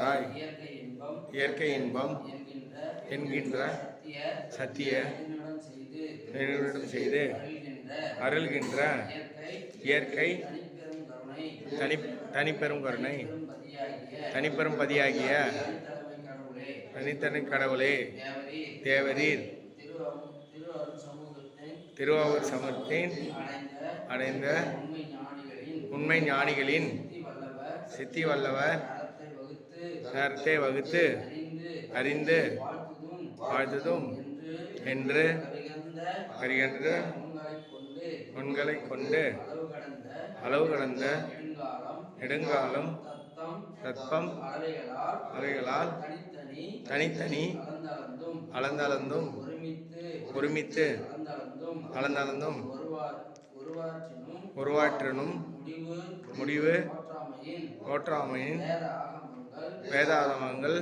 தந்தாய் இயற்கை இன்பம் என்கின்ற சத்திய என்னிடம் செய்து அருள்கின்ற இயற்கை இயற்கை தனிப்பெரும் கருணை தனி தனிப்பெரும் கருணை பதியாகிய தனிப்பெரும் பதியாகிய தனித்தனி கடவுளே. தேவரீர். திருவாவூர் சமத்தின் அடைந்த உண்மை ஞானிகளின் சித்தி வல்லவர் சித்தி வல்லவர் அறத்தை வகுத்து நேரத்தை வகுத்து அறிந்து வாழ்ந்ததும் என்று அறிகின்ற உண்களை கொண்டு அளவு கடந்த நெடுங்காலம் தற்பம் அவைகளால் தனித்தனி அளந்தளந்தும் ஒருமித்து அளந்தளந்தும் உருவாற்றினும் முடிவு தோற்றாமையின் வேதாகமங்கள்